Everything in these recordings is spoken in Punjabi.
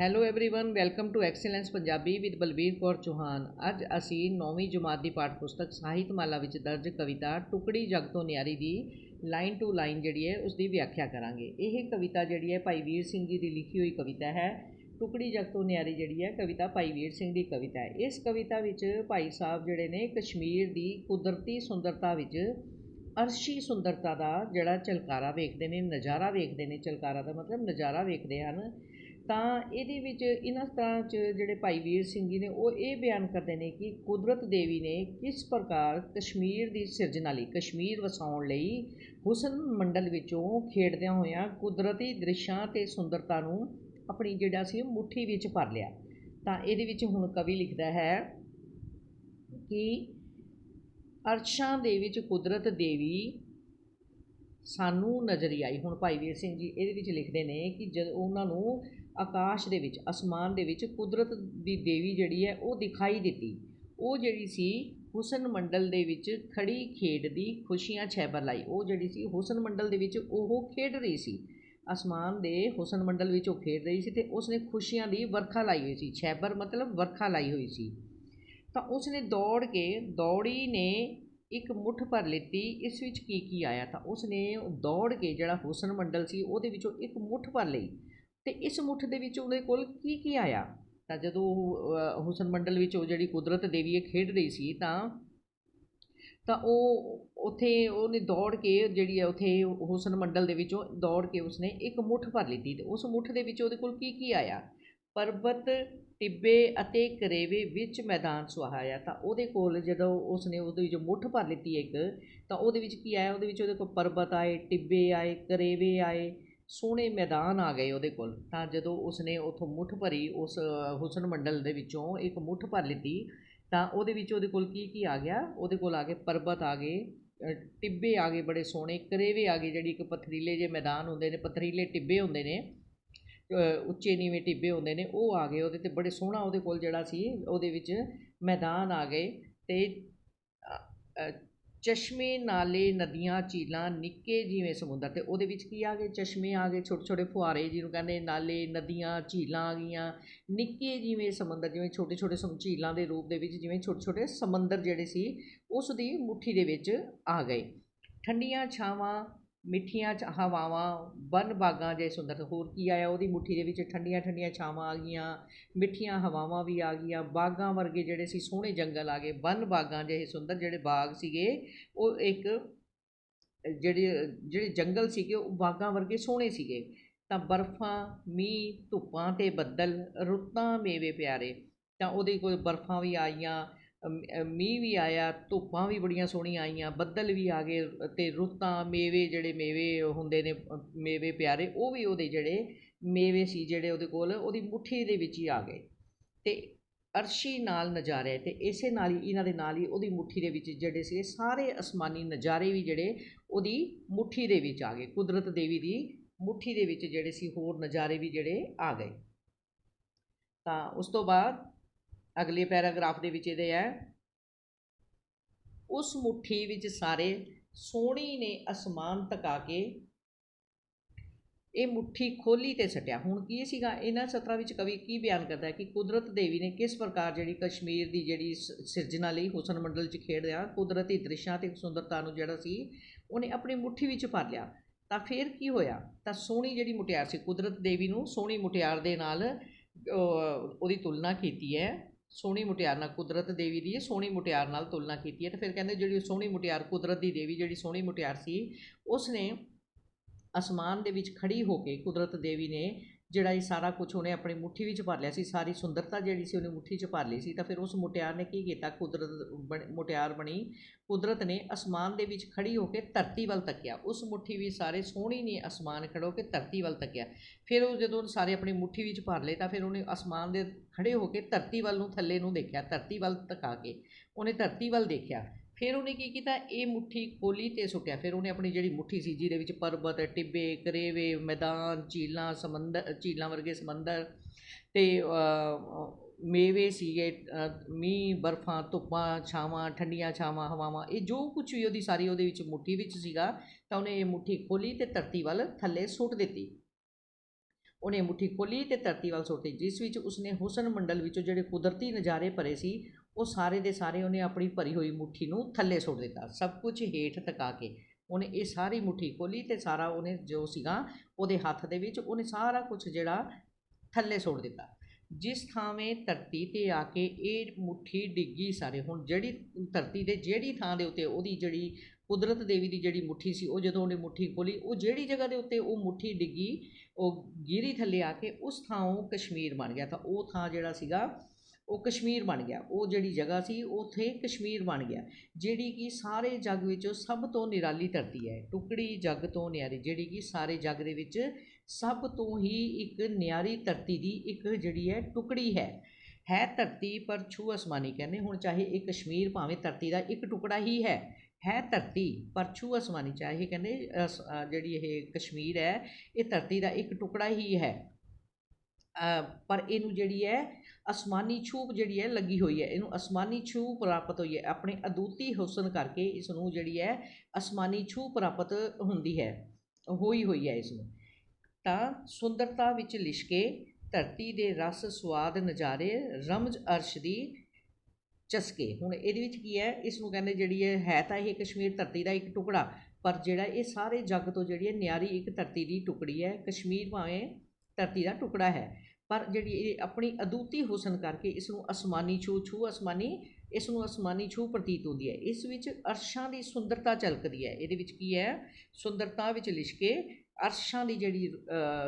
hello everyone welcome to excellence Punjabi with Balbir Kaur Chauhan ਅੱਜ ਅਸੀਂ 9ਵੀਂ ਜਮਾਤ ਦੀ ਪਾਠ ਪੁਸਤਕ ਸਾਹਿਤਮਾਲਾ ਵਿੱਚ ਦਰਜ ਕਵਿਤਾ ਟੁਕੜੀ ਜਗ ਤੋਂ ਨਿਆਰੀ ਦੀ ਲਾਈਨ ਟੂ ਲਾਈਨ ਜਿਹੜੀ ਹੈ ਉਸ ਦੀ ਵਿਆਖਿਆ ਕਰਾਂਗੇ ਇਹ ਕਵਿਤਾ ਜਿਹੜੀ ਹੈ ਭਾਈ ਵੀਰ ਸਿੰਘ ਜੀ ਦੀ ਲਿਖੀ ਹੋਈ ਕਵਿਤਾ ਹੈ ਟੁਕੜੀ ਜਗ ਤੋਂ ਨਿਆਰੀ ਜਿਹੜੀ ਹੈ ਕਵਿਤਾ ਭਾਈ ਵੀਰ ਸਿੰਘ ਦੀ ਕਵਿਤਾ ਹੈ ਇਸ ਕਵਿਤਾ ਵਿੱਚ ਭਾਈ ਸਾਹਿਬ ਜਿਹੜੇ ਨੇ ਕਸ਼ਮੀਰ ਦੀ ਕੁਦਰਤੀ ਸੁੰਦਰਤਾ ਵਿੱਚ ਅਰਸ਼ੀ ਸੁੰਦਰਤਾ ਦਾ ਜਿਹੜਾ ਝਲਕਾਰਾ ਵੇਖਦੇ ਨੇ ਨਜ਼ਾਰਾ ਵੇਖਦੇ ਨੇ ਝਲਕਾਰਾ ਦਾ ਮਤਲਬ ਨਜ਼ਾਰਾ ਵੇਖਦੇ ਹਨ ਤਾਂ ਇਹਦੇ ਵਿੱਚ ਇਹਨਾਂ ਤਰ੍ਹਾਂ 'ਚ ਜਿਹੜੇ ਭਾਈ ਵੀਰ ਸਿੰਘ ਜੀ ਨੇ, ਉਹ ਇਹ ਬਿਆਨ ਕਰਦੇ ਨੇ ਕਿ ਕੁਦਰਤ ਦੇਵੀ ਨੇ ਕਿਸ ਪ੍ਰਕਾਰ ਕਸ਼ਮੀਰ ਦੀ ਸਿਰਜਣਾ ਲਈ ਕਸ਼ਮੀਰ ਵਸਾਉਣ ਲਈ ਹੁਸਨ ਮੰਡਲ ਵਿੱਚੋਂ ਖੇਡਦਿਆਂ ਹੋਇਆਂ ਕੁਦਰਤੀ ਦ੍ਰਿਸ਼ਾਂ ਤੇ ਸੁੰਦਰਤਾ ਨੂੰ ਆਪਣੀ ਜਿਹੜਾ ਸੀ ਮੁੱਠੀ ਵਿੱਚ ਭਰ ਲਿਆ। ਤਾਂ ਇਹਦੇ ਵਿੱਚ ਹੁਣ ਕਵੀ ਲਿਖਦਾ ਹੈ ਕਿ ਅਰਸ਼ਾਂ ਦੇ ਵਿੱਚ ਕੁਦਰਤ ਦੇਵੀ ਸਾਨੂੰ ਨਜ਼ਰੀ ਆਈ। ਹੁਣ ਭਾਈ ਵੀਰ ਸਿੰਘ ਜੀ ਇਹਦੇ ਵਿੱਚ ਲਿਖਦੇ ਨੇ ਕਿ ਜਦ ਉਹਨਾਂ ਨੂੰ ਆਕਾਸ਼ ਦੇ ਵਿੱਚ, ਅਸਮਾਨ ਦੇ ਵਿੱਚ ਕੁਦਰਤ ਦੀ ਦੇਵੀ ਜਿਹੜੀ ਹੈ, ਉਹ ਦਿਖਾਈ ਦਿੱਤੀ। ਉਹ ਜਿਹੜੀ ਸੀ ਹੁਸਨ ਮੰਡਲ ਦੇ ਵਿੱਚ ਖੜੀ ਖੇਡਦੀ ਖੁਸ਼ੀਆਂ ਛੈਬਰ ਲਾਈ। ਉਹ ਜਿਹੜੀ ਸੀ ਹੁਸਨ ਮੰਡਲ ਦੇ ਵਿੱਚ, ਉਹ ਖੇਡ ਰਹੀ ਸੀ। ਅਸਮਾਨ ਦੇ ਹੁਸਨ ਮੰਡਲ ਵਿੱਚ ਉਹ ਖੇਡ ਰਹੀ ਸੀ ਤੇ ਉਸਨੇ ਖੁਸ਼ੀਆਂ ਦੀ ਵਰਖਾ ਲਾਈ ਹੋਈ ਸੀ। ਛੈਬਰ ਮਤਲਬ ਵਰਖਾ ਲਾਈ ਹੋਈ ਸੀ। ਤਾਂ ਉਸਨੇ ਦੌੜ ਕੇ, ਦੌੜੀ ਨੇ ਇੱਕ ਮੁੱਠ ਭਰ ਲਿੱਤੀ। ਇਸ ਵਿੱਚ ਕੀ ਕੀ ਆਇਆ? ਤਾਂ ਉਸਨੇ ਦੌੜ ਕੇ ਜਿਹੜਾ ਹੁਸਨ ਮੰਡਲ ਸੀ, ਉਹਦੇ ਵਿੱਚੋਂ ਇੱਕ ਮੁੱਠ ਭਰ ਲਈ। ਅਤੇ ਇਸ ਮੁੱਠ ਦੇ ਵਿੱਚ ਉਹਦੇ ਕੋਲ ਕੀ ਕੀ ਆਇਆ? ਤਾਂ ਜਦੋਂ ਉਹ ਹੁਸਨ ਮੰਡਲ ਵਿੱਚ ਉਹ ਜਿਹੜੀ ਕੁਦਰਤ ਦੇਵੀ ਇਹ ਖੇਡ ਰਹੀ ਸੀ ਤਾਂ ਤਾਂ ਉਹ ਉੱਥੇ ਉਹਨੇ ਦੌੜ ਕੇ ਜਿਹੜੀ ਹੈ ਉੱਥੇ ਹੁਸਨ ਮੰਡਲ ਦੇ ਵਿੱਚੋਂ ਦੌੜ ਕੇ ਉਸਨੇ ਇੱਕ ਮੁੱਠ ਭਰ ਲਈ ਤੇ ਉਸ ਮੁੱਠ ਦੇ ਵਿੱਚ ਉਹਦੇ ਕੋਲ ਕੀ ਕੀ ਆਇਆ? ਪਰਬਤ, ਟਿੱਬੇ ਅਤੇ ਕਰੇਵੇ ਵਿੱਚ ਮੈਦਾਨ ਸੁਹਾਇਆ ਤਾਂ ਉਹਦੇ ਕੋਲ ਜਦੋਂ ਉਸਨੇ ਉਹਦੇ ਵਿੱਚ ਮੁੱਠ ਭਰ ਲਿੱਤੀ ਇੱਕ, ਤਾਂ ਉਹਦੇ ਵਿੱਚ ਕੀ ਆਇਆ? ਉਹਦੇ ਵਿੱਚ ਉਹਦੇ ਕੋਲ ਪਰਬਤ ਆਏ, ਟਿੱਬੇ ਆਏ, ਕਰੇਵੇ ਆਏ ਸੋਹਣੇ ਮੈਦਾਨ ਆ ਗਏ ਉਹਦੇ ਕੋਲ। ਤਾਂ ਜਦੋਂ ਉਸਨੇ ਉੱਥੋਂ ਮੁੱਠ ਭਰੀ ਉਸ ਹੁਸਨ ਮੰਡਲ ਦੇ ਵਿੱਚੋਂ ਇੱਕ ਮੁੱਠ ਭਰ ਲਿੱਤੀ, ਤਾਂ ਉਹਦੇ ਵਿੱਚ ਉਹਦੇ ਕੋਲ ਕੀ ਕੀ ਆ ਗਿਆ? ਉਹਦੇ ਕੋਲ ਆ ਗਏ ਪਰਬਤ ਆ ਗਏ ਟਿੱਬੇ ਆ ਗਏ ਬੜੇ ਸੋਹਣੇ, ਕਰੇਵੇ ਆ ਗਏ ਜਿਹੜੀ ਇੱਕ ਪਥਰੀਲੇ ਜੇ ਮੈਦਾਨ ਹੁੰਦੇ ਨੇ, ਪਥਰੀਲੇ ਟਿੱਬੇ ਹੁੰਦੇ ਨੇ ਉੱਚੇ ਨੀਵੇਂ ਟਿੱਬੇ ਹੁੰਦੇ ਨੇ, ਉਹ ਆ ਗਏ ਉਹਦੇ ਤੇ ਬੜੇ ਸੋਹਣਾ ਉਹਦੇ ਕੋਲ ਜਿਹੜਾ ਸੀ, ਉਹਦੇ ਵਿੱਚ ਮੈਦਾਨ ਆ ਗਏ ਤੇ ਚਸ਼ਮੇ ਨਾਲੇ ਨਦੀਆਂ ਝੀਲਾਂ ਨਿੱਕੇ ਜਿਵੇਂ ਸਮੁੰਦਰ ਅਤੇ ਉਹਦੇ ਵਿੱਚ ਕੀ ਆ ਗਏ? ਚਸ਼ਮੇ ਆ ਗਏ, ਛੋਟੇ ਛੋਟੇ ਫੁਹਾਰੇ ਜਿਹਨੂੰ ਕਹਿੰਦੇ ਨਾਲੇ ਨਦੀਆਂ ਝੀਲਾਂ ਆ ਗਈਆਂ। ਨਿੱਕੇ ਜਿਵੇਂ ਸਮੁੰਦਰ, ਜਿਵੇਂ ਛੋਟੇ ਛੋਟੇ ਸਮ, ਝੀਲਾਂ ਦੇ ਰੂਪ ਦੇ ਵਿੱਚ ਜਿਵੇਂ ਛੋਟੇ ਛੋਟੇ ਸਮੁੰਦਰ ਜਿਹੜੇ ਸੀ, ਉਸ ਦੀ ਮੁੱਠੀ ਦੇ ਵਿੱਚ ਆ ਗਏ। ਠੰਡੀਆਂ ਛਾਵਾਂ ਮਿੱਠੀਆਂ ਚ ਹਵਾਵਾਂ, ਬਨ ਬਾਗਾਂ ਜੇ ਸੁੰਦਰ ਹੋਰ ਕੀ ਆਇਆ? ਉਹਦੀ ਮੁੱਠੀ ਦੇ ਵਿੱਚ ਠੰਡੀਆਂ ਠੰਡੀਆਂ ਛਾਵਾਂ ਆ ਗਈਆਂ, ਮਿੱਠੀਆਂ ਹਵਾਵਾਂ ਵੀ ਆ ਗਈਆਂ, ਬਾਗਾਂ ਵਰਗੇ ਜਿਹੜੇ ਸੀ ਸੋਹਣੇ ਜੰਗਲ ਆ ਗਏ, ਬਨ ਬਾਗਾਂ ਜਿਹੇ ਸੁੰਦਰ ਜਿਹੜੇ ਬਾਗ ਸੀਗੇ, ਉਹ ਇੱਕ, ਜਿਹੜੇ ਜਿਹੜੇ ਜੰਗਲ ਸੀਗੇ, ਉਹ ਬਾਗਾਂ ਵਰਗੇ ਸੋਹਣੇ ਸੀਗੇ। ਤਾਂ ਬਰਫਾਂ, ਮੀਂਹ, ਧੁੱਪਾਂ ਤੇ ਬੱਦਲ, ਰੁੱਤਾਂ ਮੇਵੇ ਪਿਆਰੇ, ਤਾਂ ਉਹਦੇ ਕੋਲ ਬਰਫਾਂ ਵੀ ਆਈਆਂ ਮੀਂਹ ਵੀ ਆਇਆ, ਧੁੱਪਾਂ ਵੀ ਬੜੀਆਂ ਸੋਹਣੀਆਂ ਆਈਆਂ, ਬੱਦਲ ਵੀ ਆ ਗਏ ਅਤੇ ਰੁੱਤਾਂ, ਮੇਵੇ ਜਿਹੜੇ ਮੇਵੇ ਹੁੰਦੇ ਨੇ ਮੇਵੇ ਪਿਆਰੇ, ਉਹ ਵੀ ਉਹਦੇ ਜਿਹੜੇ ਮੇਵੇ ਸੀ ਜਿਹੜੇ ਉਹਦੇ ਕੋਲ, ਉਹਦੀ ਮੁੱਠੀ ਦੇ ਵਿੱਚ ਹੀ ਆ ਗਏ। ਅਤੇ ਅਰਸ਼ੀ ਨਾਲ ਨਜ਼ਾਰੇ ਅਤੇ ਇਸੇ ਨਾਲ ਹੀ, ਇਹਨਾਂ ਦੇ ਨਾਲ ਹੀ ਉਹਦੀ ਮੁੱਠੀ ਦੇ ਵਿੱਚ ਜਿਹੜੇ ਸੀ ਸਾਰੇ ਅਸਮਾਨੀ ਨਜ਼ਾਰੇ ਵੀ ਜਿਹੜੇ ਉਹਦੀ ਮੁੱਠੀ ਦੇ ਵਿੱਚ ਆ ਗਏ। ਕੁਦਰਤ ਦੇਵੀ ਦੀ ਮੁੱਠੀ ਦੇ ਵਿੱਚ ਜਿਹੜੇ ਸੀ, ਹੋਰ ਨਜ਼ਾਰੇ ਵੀ ਜਿਹੜੇ ਆ ਗਏ। ਤਾਂ ਉਸ ਤੋਂ ਬਾਅਦ ਅਗਲੇ ਪੈਰਾਗ੍ਰਾਫ ਦੇ ਵਿੱਚ ਇਹਦੇ ਹੈ। ਉਸ ਮੁਠੀ ਵਿੱਚ ਸਾਰੇ ਸੋਹਣੀ ਨੇ ਅਸਮਾਨ ਤਕਾ ਕੇ ਇਹ ਮੁਠੀ ਖੋਲੀ ਤੇ ਸਟਿਆ। ਹੁਣ ਕੀ ਸੀਗਾ? ਇਹਨਾਂ ਸਤਰਾਂ ਵਿੱਚ ਕਵੀ ਕੀ ਬਿਆਨ ਕਰਦਾ ਹੈ ਕਿ ਕੁਦਰਤ ਦੇਵੀ ਨੇ ਕਿਸ ਪ੍ਰਕਾਰ ਜਿਹੜੀ ਕਸ਼ਮੀਰ ਦੀ ਜਿਹੜੀ ਸਿਰਜਣਾ ਲਈ ਹੁਸਨ ਮੰਡਲ 'ਚ ਖੇਡ ਕੁਦਰਤੀ ਦ੍ਰਿਸ਼ਾਂ ਤੇ ਸੁੰਦਰਤਾ ਨੂੰ ਜਿਹੜਾ ਸੀ, ਉਹਨੇ ਆਪਣੀ ਮੁਠੀ ਵਿੱਚ ਭਰ ਲਿਆ। ਤਾਂ ਫਿਰ ਕੀ ਹੋਇਆ? ਤਾਂ ਸੋਹਣੀ ਜਿਹੜੀ ਮੁਟਿਆਰ ਸੀ, ਕੁਦਰਤ ਦੇਵੀ ਨੂੰ ਸੋਹਣੀ ਮੁਟਿਆਰ ਦੇ ਨਾਲ ਉਹਦੀ ਤੁਲਨਾ ਕੀਤੀ ਹੈ। ਸੋਹਣੀ ਮੁਟਿਆਰ ਨਾਲ ਕੁਦਰਤ ਦੇਵੀ ਦੀ ਸੋਹਣੀ ਮੁਟਿਆਰ ਨਾਲ ਤੁਲਨਾ ਕੀਤੀ ਹੈ ਤੇ ਫਿਰ ਕਹਿੰਦੇ ਜਿਹੜੀ ਸੋਹਣੀ ਮੁਟਿਆਰ ਕੁਦਰਤ ਦੀ ਦੇਵੀ ਜਿਹੜੀ ਸੋਹਣੀ ਮੁਟਿਆਰ ਸੀ ਉਸ ਨੇ ਅਸਮਾਨ ਦੇ ਵਿੱਚ ਖੜੀ ਹੋ ਕੇ ਕੁਦਰਤ ਦੇਵੀ ਨੇ ਜਿਹੜਾ ਇਹ ਸਾਰਾ ਕੁਝ ਉਹਨੇ ਆਪਣੀ ਮੁੱਠੀ ਵਿੱਚ ਭਰ ਲਿਆ ਸੀ, ਸਾਰੀ ਸੁੰਦਰਤਾ ਜਿਹੜੀ ਸੀ ਉਹਨੇ ਮੁੱਠੀ 'ਚ ਭਰ ਲਈ ਸੀ, ਤਾਂ ਫਿਰ ਉਸ ਮੁਟਿਆਰ ਨੇ ਕੀ ਕੀਤਾ, ਕੁਦਰਤ ਮੁਟਿਆਰ ਬਣੀ, ਕੁਦਰਤ ਨੇ ਅਸਮਾਨ ਦੇ ਵਿੱਚ ਖੜੀ ਹੋ ਕੇ ਧਰਤੀ ਵੱਲ ਤੱਕਿਆ, ਉਸ ਮੁੱਠੀ ਵੀ ਸਾਰੇ ਸੋਹਣੀ ਨੇ ਅਸਮਾਨ ਖੜੋ ਕੇ ਧਰਤੀ ਵੱਲ ਤੱਕਿਆ, ਫਿਰ ਉਹ ਜਦੋਂ ਸਾਰੇ ਆਪਣੀ ਮੁੱਠੀ ਵਿੱਚ ਭਰ ਲਏ ਤਾਂ ਫਿਰ ਉਹਨੇ ਅਸਮਾਨ ਦੇ ਖੜੇ ਹੋ ਕੇ ਧਰਤੀ ਵੱਲ ਨੂੰ ਥੱਲੇ ਨੂੰ ਦੇਖਿਆ, ਧਰਤੀ ਵੱਲ ਤੱਕਾ ਕੇ, ਉਹਨੇ ਧਰਤੀ ਵੱਲ ਦੇਖਿਆ ਫਿਰ ਉਹਨੇ ਕੀ ਕੀਤਾ? ਇਹ ਮੁੱਠੀ ਖੋਲੀ ਤੇ ਸੁੱਟਿਆ ਫਿਰ ਉਹਨੇ ਆਪਣੀ ਜਿਹੜੀ ਮੁੱਠੀ ਸੀ, ਜਿਹਦੇ ਵਿੱਚ ਪਰਬਤ, ਟਿੱਬੇ, ਕਰੇਵੇ, ਮੈਦਾਨ, ਝੀਲਾਂ, ਸਮੁੰਦਰ, ਝੀਲਾਂ ਵਰਗੇ ਸਮੁੰਦਰ ਤੇ ਮੇਵੇ ਸੀਗੇ ਮੀਂਹ, ਬਰਫਾਂ, ਧੁੱਪਾਂ, ਛਾਵਾਂ, ਠੰਡੀਆਂ ਛਾਵਾਂ, ਹਵਾਵਾਂ, ਇਹ ਜੋ ਕੁਝ ਵੀ ਉਹਦੀ ਸਾਰੀ ਉਹਦੇ ਵਿੱਚ ਮੁੱਠੀ ਵਿੱਚ ਸੀਗਾ, ਤਾਂ ਉਹਨੇ ਇਹ ਮੁੱਠੀ ਖੋਲੀ ਤੇ ਧਰਤੀ ਵੱਲ ਥੱਲੇ ਸੁੱਟ ਦਿੱਤੀ। ਉਹਨੇ ਮੁੱਠੀ ਖੋਲੀ ਤੇ ਧਰਤੀ ਵੱਲ ਸੁੱਟੀ ਜਿਸ ਵਿੱਚ ਉਸਨੇ ਹੁਸਨ ਮੰਡਲ ਵਿੱਚੋਂ ਜਿਹੜੇ ਕੁਦਰਤੀ ਨਜ਼ਾਰੇ ਭਰੇ ਸੀ ਉਹ ਸਾਰੇ ਦੇ ਸਾਰੇ ਉਹਨੇ ਆਪਣੀ ਭਰੀ ਹੋਈ ਮੁੱਠੀ ਨੂੰ ਥੱਲੇ ਸੁੱਟ ਦਿੱਤਾ। ਸਭ ਕੁਝ ਹੇਠ ਤਕਾ ਕੇ ਉਹਨੇ ਇਹ ਸਾਰੀ ਮੁੱਠੀ ਖੋਲੀ ਤੇ ਸਾਰਾ ਉਹਨੇ ਜੋ ਸੀਗਾ ਉਹਦੇ ਹੱਥ ਦੇ ਵਿੱਚ ਉਹਨੇ ਸਾਰਾ ਕੁਝ ਜਿਹੜਾ ਥੱਲੇ ਸੁੱਟ ਦਿੱਤਾ। ਜਿਸ ਥਾਵੇਂ ਧਰਤੀ ਤੇ ਆ ਕੇ ਇਹ ਮੁੱਠੀ ਡਿੱਗੀ ਸਾਰੇ, ਹੁਣ ਜਿਹੜੀ ਧਰਤੀ ਦੇ ਜਿਹੜੀ ਥਾਂ ਦੇ ਉੱਤੇ ਉਹਦੀ ਜਿਹੜੀ ਕੁਦਰਤ ਦੇਵੀ ਦੀ ਜਿਹੜੀ ਮੁੱਠੀ ਸੀ, ਉਹ ਜਦੋਂ ਉਹਨੇ ਮੁੱਠੀ ਖੋਲੀ ਉਹ ਜਿਹੜੀ ਜਗ੍ਹਾ ਦੇ ਉੱਤੇ ਉਹ ਮੁੱਠੀ ਡਿੱਗੀ, ਉਹ ਗਿਰੀ ਥੱਲੇ ਆ ਕੇ ਉਸ ਥਾਂ ਉਹ ਕਸ਼ਮੀਰ ਬਣ ਗਿਆ। ਤਾਂ ਉਹ ਥਾਂ ਜਿਹੜਾ ਸੀਗਾ ਉਹ ਕਸ਼ਮੀਰ ਬਣ ਗਿਆ। ਉਹ ਜਿਹੜੀ ਜਗ੍ਹਾ ਸੀ, ਉੱਥੇ ਕਸ਼ਮੀਰ ਬਣ ਗਿਆ, ਜਿਹੜੀ ਕਿ ਸਾਰੇ ਜੱਗ ਵਿੱਚੋਂ ਸਭ ਤੋਂ ਨਿਰਾਲੀ ਧਰਤੀ ਹੈ। ਟੁਕੜੀ ਜੱਗ ਤੋਂ ਨਿਆਰੀ, ਜਿਹੜੀ ਕਿ ਸਾਰੇ ਜੱਗ ਦੇ ਵਿੱਚ ਸਭ ਤੋਂ ਹੀ ਇੱਕ ਨਿਆਰੀ ਧਰਤੀ ਦੀ ਇੱਕ ਜਿਹੜੀ ਹੈ ਟੁਕੜੀ ਹੈ। ਹੈ ਧਰਤੀ, ਪਰ ਛੂ ਅਸਮਾਨੀ ਕਹਿੰਦੇ। ਹੁਣ ਚਾਹੇ ਇਹ ਕਸ਼ਮੀਰ ਭਾਵੇਂ ਧਰਤੀ ਦਾ ਇੱਕ ਟੁਕੜਾ ਹੀ ਹੈ। ਹੈ ਧਰਤੀ, ਪਰ ਛੂ ਅਸਮਾਨੀ, ਚਾਹੇ ਕਹਿੰਦੇ, ਅਸ- ਜਿਹੜੀ ਇਹ ਕਸ਼ਮੀਰ ਹੈ, ਇਹ ਧਰਤੀ ਦਾ ਇੱਕ ਟੁਕੜਾ ਹੀ ਹੈ। ਪਰ ਇਹਨੂੰ ਜਿਹੜੀ ਹੈ, ਅਸਮਾਨੀ ਛੂਪ ਜਿਹੜੀ ਹੈ, ਲੱਗੀ ਹੋਈ ਹੈ। ਇਹਨੂੰ ਅਸਮਾਨੀ ਛੂਪ ਪ੍ਰਾਪਤ ਹੋਈ ਹੈ। ਆਪਣੇ ਅਦੁੱਤੀ ਹੁਸਨ ਕਰਕੇ ਇਸ ਨੂੰ ਜਿਹੜੀ ਹੈ, ਅਸਮਾਨੀ ਛੂਪ ਪ੍ਰਾਪਤ ਹੁੰਦੀ ਹੈ। ਹੋਈ ਹੋਈ ਹੈ ਇਸ ਨੂੰ ਤਾਂ ਸੁੰਦਰਤਾ ਵਿੱਚ ਲਿਸ਼ਕੇ, ਧਰਤੀ ਦੇ ਰਸ ਸਵਾਦ ਨਜ਼ਾਰੇ, ਰਮਜ, ਅਰਸ਼ ਦੀ ਚਸਕੇ। ਹੁਣ ਇਹਦੇ ਵਿੱਚ ਕੀ ਹੈ? ਇਸ ਨੂੰ ਕਹਿੰਦੇ ਜਿਹੜੀ ਹੈ ਹੈ ਤਾਂ ਇਹ ਕਸ਼ਮੀਰ ਧਰਤੀ ਦਾ ਇੱਕ ਟੁਕੜਾ, ਪਰ ਜਿਹੜਾ ਇਹ ਸਾਰੇ ਜੱਗ ਤੋਂ ਜਿਹੜੀ ਹੈ, ਨਿਆਰੀ ਇੱਕ ਧਰਤੀ ਦੀ ਟੁਕੜੀ ਹੈ। ਕਸ਼ਮੀਰ ਭਾਵੇਂ ਧਰਤੀ ਦਾ ਟੁਕੜਾ ਹੈ। ਪਰ ਜਿਹੜੀ ਇਹ ਆਪਣੀ ਅਦੁੱਤੀ ਹੁਸਨ ਕਰਕੇ ਇਸ ਨੂੰ ਅਸਮਾਨੀ ਛੂ ਛੂ, ਅਸਮਾਨੀ ਇਸ ਨੂੰ ਅਸਮਾਨੀ ਛੂ ਪ੍ਰਤੀਤ ਹੁੰਦੀ ਹੈ। ਇਸ ਵਿੱਚ ਅਰਸ਼ਾਂ ਦੀ ਸੁੰਦਰਤਾ ਝਲਕਦੀ ਹੈ। ਇਹਦੇ ਵਿੱਚ ਕੀ ਹੈ? ਸੁੰਦਰਤਾ ਵਿੱਚ ਲਿਸ਼ਕੇ ਅਰਸ਼ਾਂ ਦੀ ਜਿਹੜੀ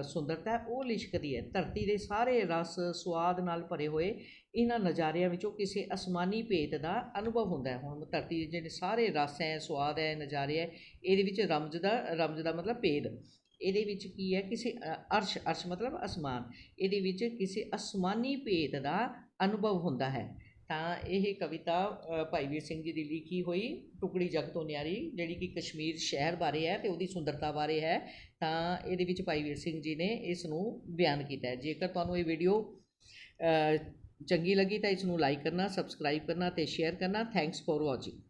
ਸੁੰਦਰਤਾ ਉਹ ਲਿਸ਼ਕਦੀ ਹੈ। ਧਰਤੀ ਦੇ ਸਾਰੇ ਰਸ ਸਵਾਦ ਨਾਲ ਭਰੇ ਹੋਏ ਇਹਨਾਂ ਨਜ਼ਾਰਿਆਂ ਵਿੱਚੋਂ ਕਿਸੇ ਅਸਮਾਨੀ ਭੇਤ ਦਾ ਅਨੁਭਵ ਹੁੰਦਾ ਹੈ। ਹੁਣ ਧਰਤੀ ਦੇ ਜਿਹੜੇ ਸਾਰੇ ਰਸ ਹੈ ਸਵਾਦ ਹੈ, ਨਜ਼ਾਰੇ ਹੈ, ਇਹਦੇ ਵਿੱਚ ਰਮਜ਼ ਦਾ ਰਮਜ਼ ਦਾ ਮਤਲਬ ਭੇਦ। ਇਹਦੇ ਵਿੱਚ ਕੀ ਹੈ? ਕਿਸੇ ਅਰਸ਼ ਅਰਸ਼ ਮਤਲਬ ਅਸਮਾਨ। ਇਹਦੇ ਵਿੱਚ ਕਿਸੇ ਅਸਮਾਨੀ ਭੇਤ ਦਾ ਅਨੁਭਵ ਹੁੰਦਾ ਹੈ। ਤਾਂ ਇਹ ਕਵਿਤਾ ਭਾਈ ਵੀਰ ਸਿੰਘ ਜੀ ਦੀ ਲਿਖੀ ਹੋਈ ਟੁਕੜੀ ਜਗ ਤੋਂ ਨਿਆਰੀ, ਜਿਹੜੀ ਕਿ ਕਸ਼ਮੀਰ ਸ਼ਹਿਰ ਬਾਰੇ ਹੈ ਤੇ ਉਹਦੀ ਸੁੰਦਰਤਾ ਬਾਰੇ ਹੈ, ਤਾਂ ਇਹਦੇ ਵਿੱਚ ਭਾਈ ਵੀਰ ਸਿੰਘ ਜੀ ਨੇ ਇਸ ਨੂੰ ਬਿਆਨ ਕੀਤਾ ਹੈ। ਜੇਕਰ ਤੁਹਾਨੂੰ ਇਹ ਵੀਡੀਓ ਚੰਗੀ ਲੱਗੀ ਤਾਂ ਇਸ ਨੂੰ ਲਾਈਕ ਕਰਨਾ ਸਬਸਕ੍ਰਾਈਬ ਕਰਨਾ ਤੇ ਸ਼ੇਅਰ ਕਰਨਾ। Thanks for watching